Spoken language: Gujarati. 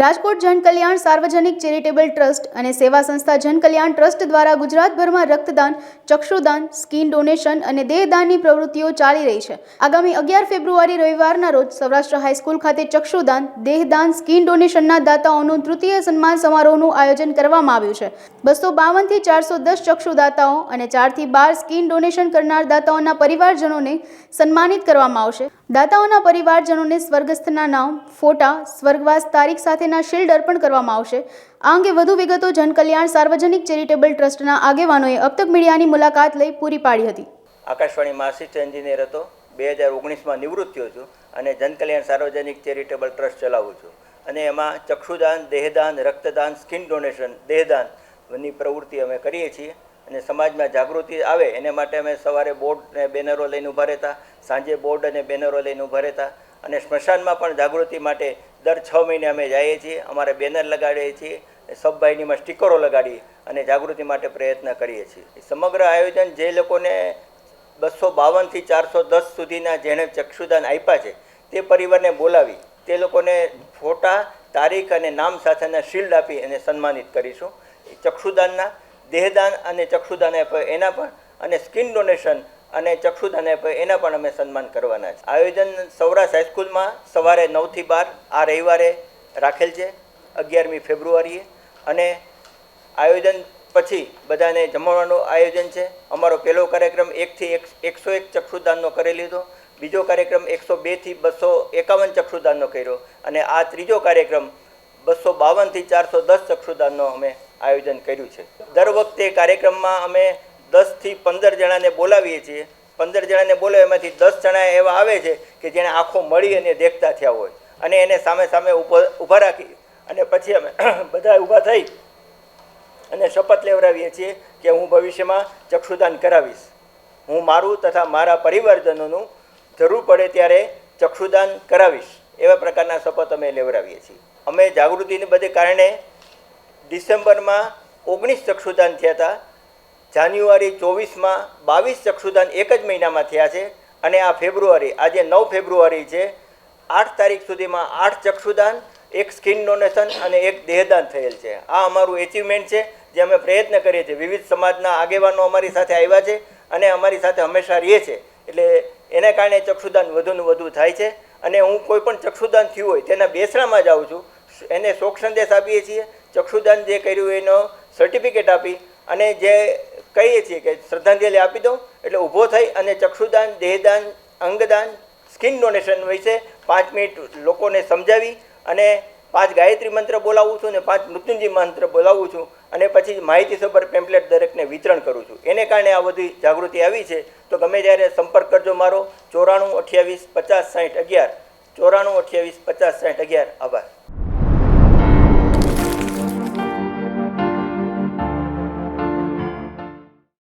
રાજકોટ જનકલ્યાણ સાર્વજનિક ચેરિટેબલ ટ્રસ્ટ અને સેવા સંસ્થા જનકલ્યાણ ટ્રસ્ટ દ્વારા ગુજરાતભરમાં રક્તદાન, ચક્ષુદાન, સ્કિન ડોનેશન અને દેહદાનની પ્રવૃત્તિઓ ચાલી રહી છે. આગામી અગિયાર ફેબ્રુઆરી રવિવારના રોજ સૌરાષ્ટ્ર હાઈસ્કૂલ ખાતે ચક્ષુદાન, દેહદાન, સ્કિન ડોનેશનના દાતાઓનું તૃતીય સન્માન સમારોહનું આયોજન કરવામાં આવ્યું છે. બસો બાવનથી ચારસો દસ ચક્ષુદાતાઓ અને ચારથી બાર સ્કિન ડોનેશન કરનાર દાતાઓના પરિવારજનોને સન્માનિત કરવામાં આવશે. દાતાઓના પરિવારજનોને સ્વર્ગસ્થના નામ, ફોટા, સ્વર્ગવાસ તારીખ સાથેના શિલ્ડ અર્પણ કરવામાં આવશે. આ અંગે વધુ વિગતો જનકલ્યાણ સાર્વજનિક ચેરિટેબલ ટ્રસ્ટના આગેવાનોએ અબતક મીડિયાની મુલાકાત લઈ પૂરી પાડી હતી. આકાશવાણીમાં આસિસ્ટન્ટ એન્જિનિયર હતો. બે હજાર ઓગણીસમાં નિવૃત્ત થયો છું અને જનકલ્યાણ સાર્વજનિક ચેરિટેબલ ટ્રસ્ટ ચલાવું છું. અને એમાં ચક્ષુદાન, દેહદાન, રક્તદાન, સ્કિન ડોનેશન દેહદાનની પ્રવૃત્તિ અમે કરીએ છીએ. અને સમાજમાં જાગૃતિ આવે, એને માટે અમે સવારે બોર્ડ અને બેનરો લઈને ઊભા રહેતા, સાંજે બોર્ડ અને બેનરો લઈને ઊભા રહેતા અને સ્મશાનમાં પણ જાગૃતિ માટે દર છ મહિને અમે જઈએ છીએ, અમારે બેનર લગાડીએ છીએ સબભાઈનીમાં સ્ટીકરો લગાડી અને જાગૃતિ માટે પ્રયત્ન કરીએ છીએ. સમગ્ર આયોજન જે લોકોને બસો બાવનથી ચારસો દસ સુધીના જેણે ચક્ષુદાન આપ્યા છે, તે પરિવારને બોલાવી, તે લોકોને ફોટા, તારીખ અને નામ સાથેના શિલ્ડ આપી અને સન્માનિત કરીશું. ચક્ષુદાનના દેહદાન અને ચક્ષુદાન આપ્યો એના પણ અને સ્કિન ડોનેશન અને ચક્ષુદાન આપ્યો એના પણ અમે સન્માન કરવાના છે. આયોજન સૌરાષ્ટ્ર હાઈસ્કૂલમાં સવારે નવથી બાર, આ રવિવારે રાખેલ છે, અગિયારમી ફેબ્રુઆરીએ. અને આયોજન પછી બધાને જમવાનું આયોજન છે. અમારો પહેલો કાર્યક્રમ એકથી એક, એકસો એક ચક્ષુદાનનો કરી લીધો. બીજો કાર્યક્રમ એકસો બેથી બસો એકાવન ચક્ષુદાનનો કર્યો. અને આ ત્રીજો કાર્યક્રમ બસો બાવનથી ચારસો દસ ચક્ષુદાનનો અમે આયોજન કર્યું છે. દર વખતે કાર્યક્રમમાં અમે દસથી પંદર જણાને બોલાવીએ છીએ. પંદર જણાને બોલાવે એમાંથી દસ જણા એવા આવે છે કે જેણે આંખો મળી અને દેખતા થયા હોય. અને એને સામે સામે ઊભો રાખી અને પછી અમે બધા ઊભા થઈ અને શપથ લેવડાવીએ છીએ કે હું ભવિષ્યમાં ચક્ષુદાન કરાવીશ. હું મારું તથા મારા પરિવારજનોનું જરૂર પડે ત્યારે ચક્ષુદાન કરાવીશ. એવા પ્રકારના શપથ અમે લેવડાવીએ છીએ. અમે જાગૃતિને બધે કારણે ડિસેમ્બરમાં ઓગણીસ ચક્ષુદાન થયા હતા. જાન્યુઆરી ચોવીસમાં બાવીસ ચક્ષુદાન એક જ મહિનામાં થયા છે અને આ ફેબ્રુઆરી, આજે નવ ફેબ્રુઆરી છે. આઠ તારીખ સુધીમાં આઠ ચક્ષુદાન, એક સ્કિન ડોનેશન અને એક દેહદાન થયેલ છે. આ અમારું એચિવમેન્ટ છે જે અમે પ્રયત્ન કરીએ છીએ. વિવિધ સમાજના આગેવાનો અમારી સાથે આવ્યા છે અને અમારી સાથે હંમેશા રહીએ છે. એટલે એના કારણે ચક્ષુદાન વધુને વધુ થાય છે. અને હું કોઈ પણ ચક્ષુદાન થયું હોય તેના બેસણામાં જાઉં છું. એને શોક સંદેશ આપીએ છીએ. ચક્ષુદાન જે કર્યું એનો સર્ટિફિકેટ આપી અને જે કહીએ છીએ કે શ્રદ્ધાંજલિ આપી દઉં, એટલે ઊભો થઈ અને ચક્ષુદાન, દેહદાન, અંગદાન સ્કિન ડોનેશન વિશે પાંચ મિનિટ લોકોને સમજાવી અને પાંચ ગાયત્રી મંત્ર બોલાવું છું અને પાંચ મૃત્યુંજય મંત્ર બોલાવું છું અને પછી માહિતીસભર પેમ્પલેટ દરેકને વિતરણ કરું છું. એને કારણે આ બધી જાગૃતિ આવી છે. તો ગમે ત્યારે સંપર્ક કરજો મારો. ચોરાણું અઠ્યાવીસ પચાસ સાઠ અગિયાર. ચોરાણું અઠ્યાવીસ પચાસ સાઠ અગિયાર. આભાર.